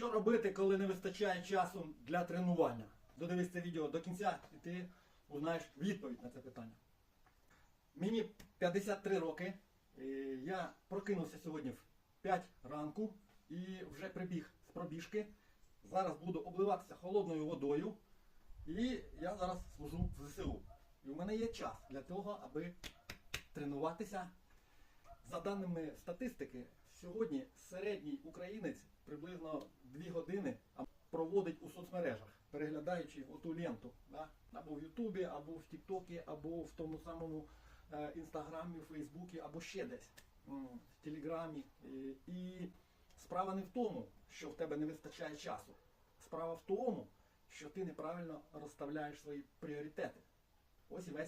робити, коли не вистачає часу для тренування? Додивись це відео до кінця, і ти узнаєш відповідь на це питання. Мені 53 роки. і Я прокинувся сьогодні в 5 ранку і вже прибіг з пробіжки. Зараз буду обливатися холодною водою. І я зараз служу в ЗСУ. І у мене є час для того, аби тренуватися. За даними статистики, сьогодні середній українець приблизно 2 години проводить у соцмережах, переглядаючи оту ленту. Да? Або в Ютубі, або в Тіктокі, або в тому самому е, Інстаграмі, Фейсбуці, або ще десь, в Телеграмі. І, і справа не в тому, що в тебе не вистачає часу. Справа в тому, що ти неправильно розставляєш свої пріоритети. Ось і весь